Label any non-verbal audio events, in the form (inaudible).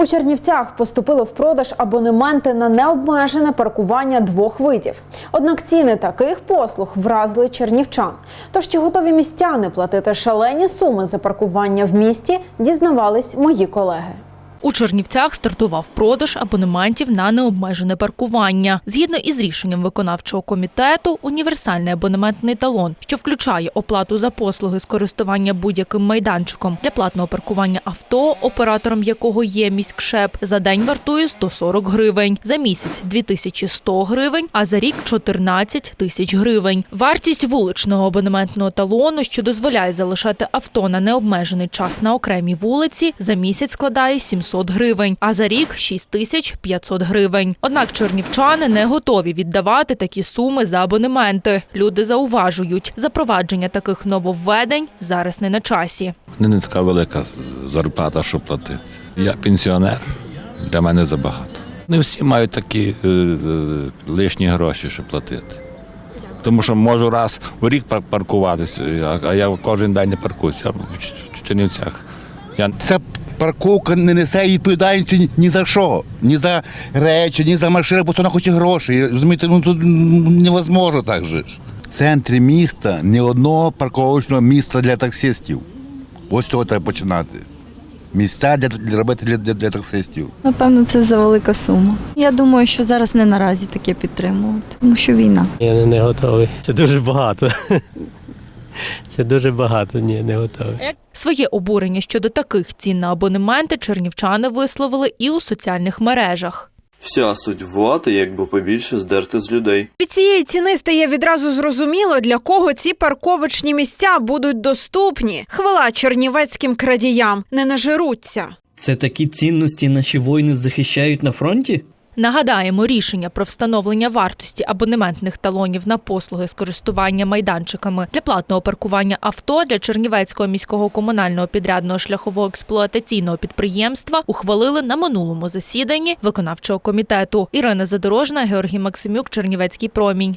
У Чернівцях поступили в продаж абонементи на необмежене паркування двох видів. Однак ціни таких послуг вразили чернівчан. Тож чи готові містяни платити шалені суми за паркування в місті, дізнавались мої колеги. У Чернівцях стартував продаж абонементів на необмежене паркування. Згідно із рішенням виконавчого комітету, універсальний абонементний талон, що включає оплату за послуги з користування будь-яким майданчиком для платного паркування авто, оператором якого є міськшеп, за день вартує 140 гривень, за місяць 2100 гривень, а за рік 14 тисяч гривень. Вартість вуличного абонементного талону, що дозволяє залишати авто на необмежений час на окремій вулиці, за місяць складає 700 гривень, а за рік 6500 гривень. Однак чернівчани не готові віддавати такі суми за абонементи. Люди зауважують, запровадження таких нововведень зараз не на часі. Не, не така велика зарплата, щоб платити. Я пенсіонер, для мене забагато. Не всі мають такі е, е, лишні гроші, щоб платити. Тому що можу раз у рік паркуватися, а- я кожен день не паркуюся. В Чернівцях. Я Ця парковка не несе відповідальності ні- за що. Ні за речі, ні за машини, бо вона хоче грошей. Розумієте, ну тут невозможно так же. В центрі міста ні одного парковочного місця для таксистів. Ось цього треба починати. Місця для, для робити для, для, для таксистів. Напевно, це за велика сума. Я думаю, що зараз не наразі таке підтримувати, тому що війна. Я не, не готовий. Це дуже багато. (laughs) Це дуже багато. Ні, не готовий. Своє обурення щодо таких цін на абонементи чернівчани висловили і у соціальних мережах. Вся суть влади, якби побільше здерти з людей. Від цієї ціни стає відразу зрозуміло, для кого ці парковочні місця будуть доступні. Хвала чернівецьким крадіям не нажируться. Це такі цінності наші воїни захищають на фронті? Нагадаємо, рішення про встановлення вартості абонементних талонів на послуги з користування майданчиками для платного паркування авто для Чернівецького міського комунального підрядного шляхового експлуатаційного підприємства ухвалили на минулому засіданні виконавчого комітету. Ірина Задорожна, Георгій Максимюк, Чернівецький промінь.